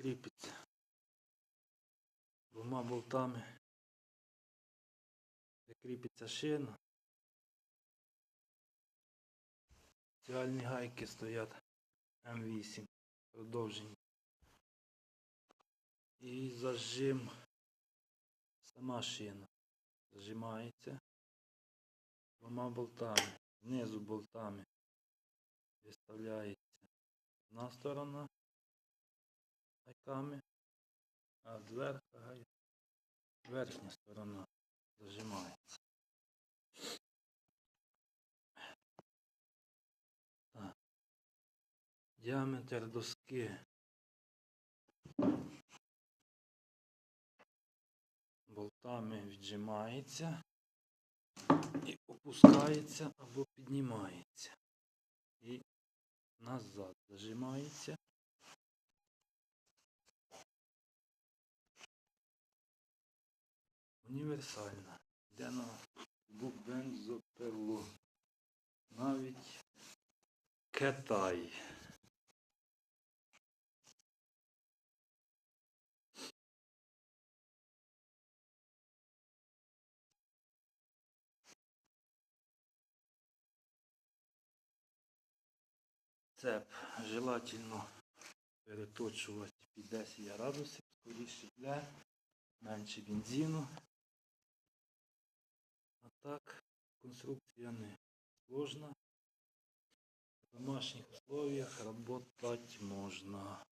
кріпиться двома болтами. Кріпиться шина. Спеціальні гайки стоять М8 продовжені. І зажим сама шина зажимається двома болтами. Знизу болтами виставляється одна сторона гайками, а зверху гай... верхня сторона зажимається. Так. Діаметр доски болтами віджимається і опускається або піднімається. І назад зажимається. Універсальна. Йде на бензопилу. Навіть Китай. Цеп желательно переточувати під 10 градусів, скоріше для менше бензину. Так конструкція не сложна. В домашніх условиях работать можна.